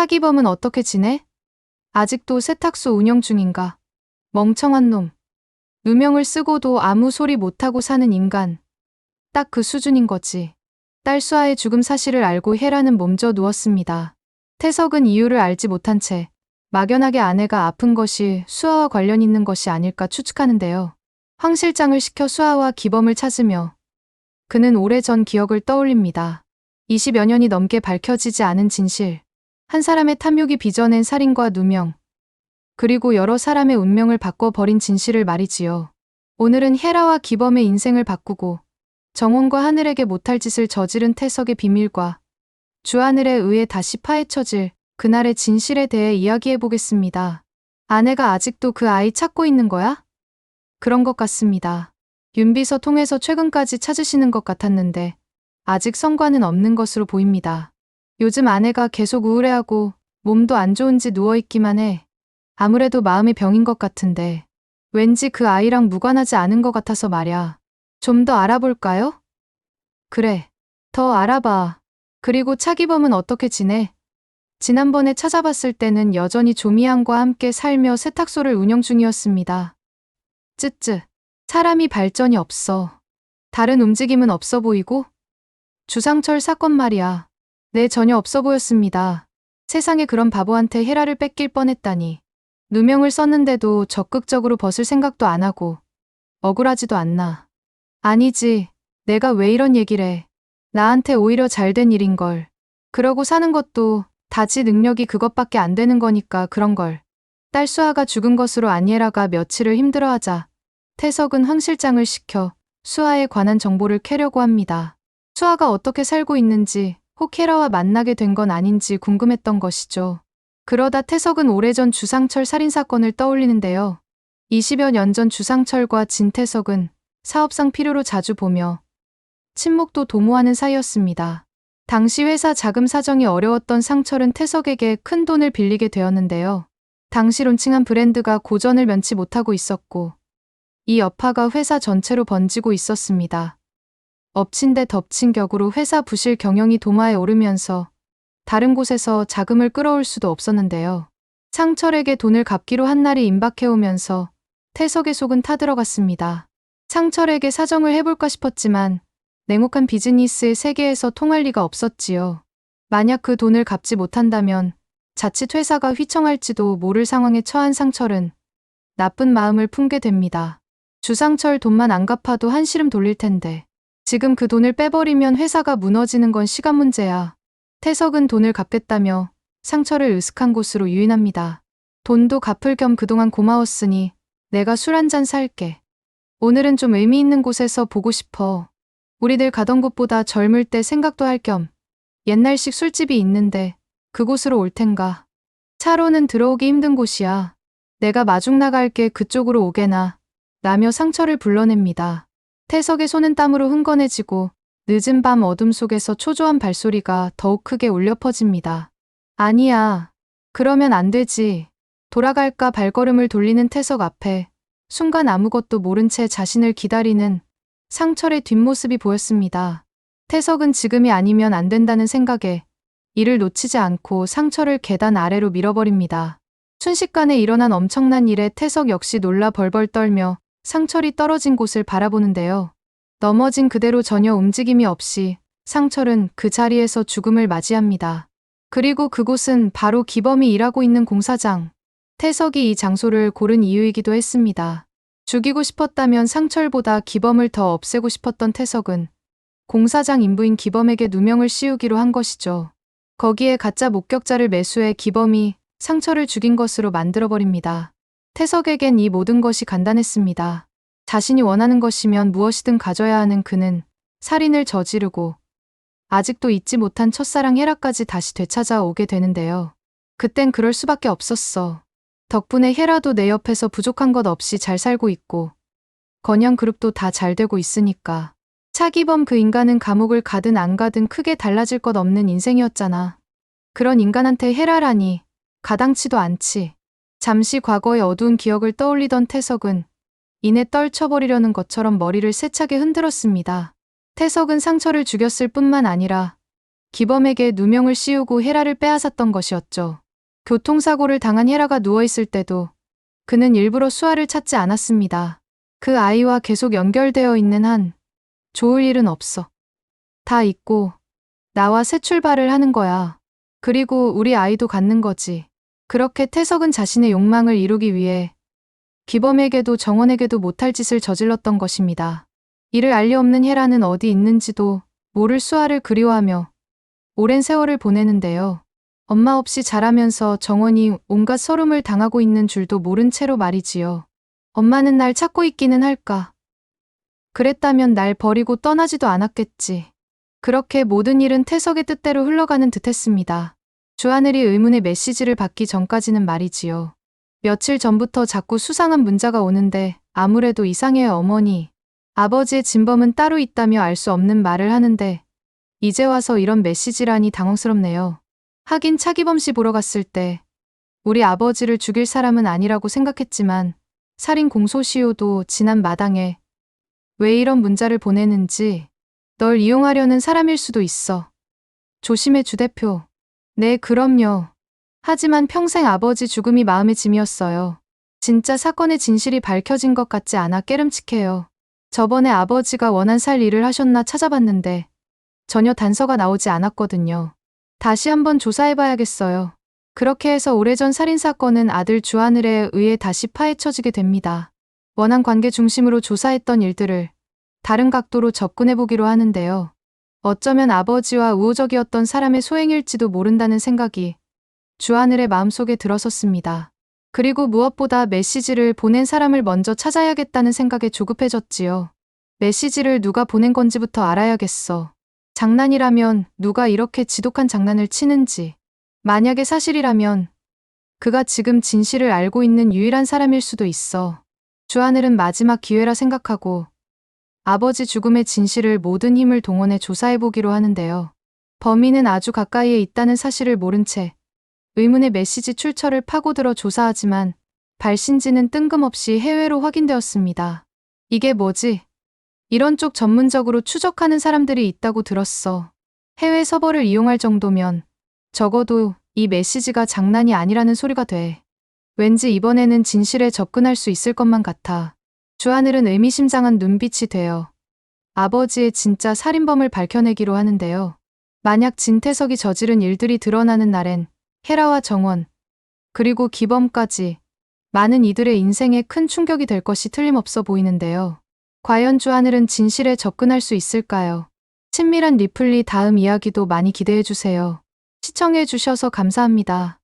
차기범은 어떻게 지내? 아직도 세탁소 운영 중인가? 멍청한 놈. 누명을 쓰고도 아무 소리 못하고 사는 인간. 딱 그 수준인 거지. 딸 수아의 죽음 사실을 알고 헤라는 몸져 누웠습니다. 태석은 이유를 알지 못한 채 막연하게 아내가 아픈 것이 수아와 관련 있는 것이 아닐까 추측하는데요. 황 실장을 시켜 수아와 기범을 찾으며 그는 오래전 기억을 떠올립니다. 20여 년이 넘게 밝혀지지 않은 진실. 한 사람의 탐욕이 빚어낸 살인과 누명. 그리고 여러 사람의 운명을 바꿔버린 진실을 말이지요. 오늘은 헤라와 기범의 인생을 바꾸고 정원과 하늘에게 못할 짓을 저지른 태석의 비밀과 주하늘에 의해 다시 파헤쳐질 그날의 진실에 대해 이야기해 보겠습니다. 아내가 아직도 그 아이 찾고 있는 거야? 그런 것 같습니다. 윤비서 통해서 최근까지 찾으시는 것 같았는데 아직 성과는 없는 것으로 보입니다. 요즘 아내가 계속 우울해하고 몸도 안 좋은지 누워있기만 해. 아무래도 마음의 병인 것 같은데 왠지 그 아이랑 무관하지 않은 것 같아서 말야. 좀 더 알아볼까요? 그래. 더 알아봐. 그리고 차기범은 어떻게 지내? 지난번에 찾아봤을 때는 여전히 조미양과 함께 살며 세탁소를 운영 중이었습니다. 쯔쯔. 사람이 발전이 없어. 다른 움직임은 없어 보이고? 주상철 사건 말이야. 네, 전혀 없어 보였습니다. 세상에 그런 바보한테 헤라를 뺏길 뻔했다니. 누명을 썼는데도 적극적으로 벗을 생각도 안 하고 억울하지도 않나. 아니지. 내가 왜 이런 얘기를 해. 나한테 오히려 잘 된 일인걸. 그러고 사는 것도 다지 능력이 그것밖에 안 되는 거니까 그런걸. 딸 수아가 죽은 것으로 안예라가 며칠을 힘들어하자 태석은 황 실장을 시켜 수아에 관한 정보를 캐려고 합니다. 수아가 어떻게 살고 있는지 혹 헤라와 만나게 된 건 아닌지 궁금했던 것이죠. 그러다 태석은 오래전 주상철 살인사건을 떠올리는데요. 20여 년 전 주상철과 진태석은 사업상 필요로 자주 보며 친목도 도모하는 사이였습니다. 당시 회사 자금 사정이 어려웠던 상철은 태석에게 큰 돈을 빌리게 되었는데요. 당시 론칭한 브랜드가 고전을 면치 못하고 있었고 이 여파가 회사 전체로 번지고 있었습니다. 엎친 데 덮친 격으로 회사 부실 경영이 도마에 오르면서 다른 곳에서 자금을 끌어올 수도 없었는데요. 상철에게 돈을 갚기로 한 날이 임박해오면서 태석의 속은 타들어갔습니다. 상철에게 사정을 해볼까 싶었지만 냉혹한 비즈니스의 세계에서 통할 리가 없었지요. 만약 그 돈을 갚지 못한다면 자칫 회사가 휘청할지도 모를 상황에 처한 상철은 나쁜 마음을 품게 됩니다. 주상철 돈만 안 갚아도 한시름 돌릴 텐데 지금 그 돈을 빼버리면 회사가 무너지는 건 시간 문제야. 태석은 돈을 갚겠다며 상철을 으슥한 곳으로 유인합니다. 돈도 갚을 겸 그동안 고마웠으니 내가 술 한 잔 살게. 오늘은 좀 의미 있는 곳에서 보고 싶어. 우리들 가던 곳보다 젊을 때 생각도 할 겸 옛날식 술집이 있는데 그곳으로 올 텐가. 차로는 들어오기 힘든 곳이야. 내가 마중 나갈게 그쪽으로 오게나. 라며 상처를 불러냅니다. 태석의 손은 땀으로 흥건해지고 늦은 밤 어둠 속에서 초조한 발소리가 더욱 크게 울려 퍼집니다. 아니야. 그러면 안 되지. 돌아갈까 발걸음을 돌리는 태석 앞에 순간 아무것도 모른 채 자신을 기다리는 상철의 뒷모습이 보였습니다. 태석은 지금이 아니면 안 된다는 생각에 이를 놓치지 않고 상철을 계단 아래로 밀어버립니다. 순식간에 일어난 엄청난 일에 태석 역시 놀라 벌벌 떨며 상철이 떨어진 곳을 바라보는데요. 넘어진 그대로 전혀 움직임이 없이 상철은 그 자리에서 죽음을 맞이합니다. 그리고 그곳은 바로 기범이 일하고 있는 공사장. 태석이 이 장소를 고른 이유이기도 했습니다. 죽이고 싶었다면 상철보다 기범을 더 없애고 싶었던 태석은 공사장 인부인 기범에게 누명을 씌우기로 한 것이죠. 거기에 가짜 목격자를 매수해 기범이 상철을 죽인 것으로 만들어버립니다. 태석에겐 이 모든 것이 간단했습니다. 자신이 원하는 것이면 무엇이든 가져야 하는 그는 살인을 저지르고 아직도 잊지 못한 첫사랑 헤라까지 다시 되찾아오게 되는데요. 그땐 그럴 수밖에 없었어. 덕분에 헤라도 내 옆에서 부족한 것 없이 잘 살고 있고 건양 그룹도 다 잘 되고 있으니까. 차기범 그 인간은 감옥을 가든 안 가든 크게 달라질 것 없는 인생이었잖아. 그런 인간한테 헤라라니 가당치도 않지. 잠시 과거의 어두운 기억을 떠올리던 태석은 이내 떨쳐버리려는 것처럼 머리를 세차게 흔들었습니다. 태석은 상처를 죽였을 뿐만 아니라 기범에게 누명을 씌우고 헤라를 빼앗았던 것이었죠. 교통사고를 당한 헤라가 누워있을 때도 그는 일부러 수아를 찾지 않았습니다. 그 아이와 계속 연결되어 있는 한 좋을 일은 없어. 다 잊고 나와 새 출발을 하는 거야. 그리고 우리 아이도 갖는 거지. 그렇게 태석은 자신의 욕망을 이루기 위해 기범에게도 정원에게도 못할 짓을 저질렀던 것입니다. 이를 알리 없는 헤라는 어디 있는지도 모를 수아를 그리워하며 오랜 세월을 보내는데요. 엄마 없이 자라면서 정원이 온갖 서름을 당하고 있는 줄도 모른 채로 말이지요. 엄마는 날 찾고 있기는 할까. 그랬다면 날 버리고 떠나지도 않았겠지. 그렇게 모든 일은 태석의 뜻대로 흘러가는 듯 했습니다. 주하늘이 의문의 메시지를 받기 전까지는 말이지요. 며칠 전부터 자꾸 수상한 문자가 오는데 아무래도 이상해요 어머니. 아버지의 진범은 따로 있다며 알 수 없는 말을 하는데 이제 와서 이런 메시지라니 당황스럽네요. 하긴 차기범 씨 보러 갔을 때 우리 아버지를 죽일 사람은 아니라고 생각했지만 살인 공소시효도 지난 마당에 왜 이런 문자를 보내는지 널 이용하려는 사람일 수도 있어. 조심해 주 대표. 네 그럼요. 하지만 평생 아버지 죽음이 마음의 짐이었어요. 진짜 사건의 진실이 밝혀진 것 같지 않아 깨름칙해요. 저번에 아버지가 원한 살 일을 하셨나 찾아봤는데 전혀 단서가 나오지 않았거든요. 다시 한번 조사해봐야겠어요. 그렇게 해서 오래전 살인사건은 아들 주하늘에 의해 다시 파헤쳐지게 됩니다. 원한 관계 중심으로 조사했던 일들을 다른 각도로 접근해보기로 하는데요. 어쩌면 아버지와 우호적이었던 사람의 소행일지도 모른다는 생각이 주하늘의 마음속에 들어섰습니다. 그리고 무엇보다 메시지를 보낸 사람을 먼저 찾아야겠다는 생각에 조급해졌지요. 메시지를 누가 보낸 건지부터 알아야겠어. 장난이라면 누가 이렇게 지독한 장난을 치는지. 만약에 사실이라면 그가 지금 진실을 알고 있는 유일한 사람일 수도 있어. 주하늘은 마지막 기회라 생각하고 아버지 죽음의 진실을 모든 힘을 동원해 조사해보기로 하는데요. 범인은 아주 가까이에 있다는 사실을 모른 채 의문의 메시지 출처를 파고들어 조사하지만 발신지는 뜬금없이 해외로 확인되었습니다. 이게 뭐지? 이런 쪽 전문적으로 추적하는 사람들이 있다고 들었어. 해외 서버를 이용할 정도면 적어도 이 메시지가 장난이 아니라는 소리가 돼. 왠지 이번에는 진실에 접근할 수 있을 것만 같아. 주하늘은 의미심장한 눈빛이 되어 아버지의 진짜 살인범을 밝혀내기로 하는데요. 만약 진태석이 저지른 일들이 드러나는 날엔 헤라와 정원, 그리고 기범까지 많은 이들의 인생에 큰 충격이 될 것이 틀림없어 보이는데요. 과연 주하늘은 진실에 접근할 수 있을까요? 친밀한 리플리 다음 이야기도 많이 기대해주세요. 시청해주셔서 감사합니다.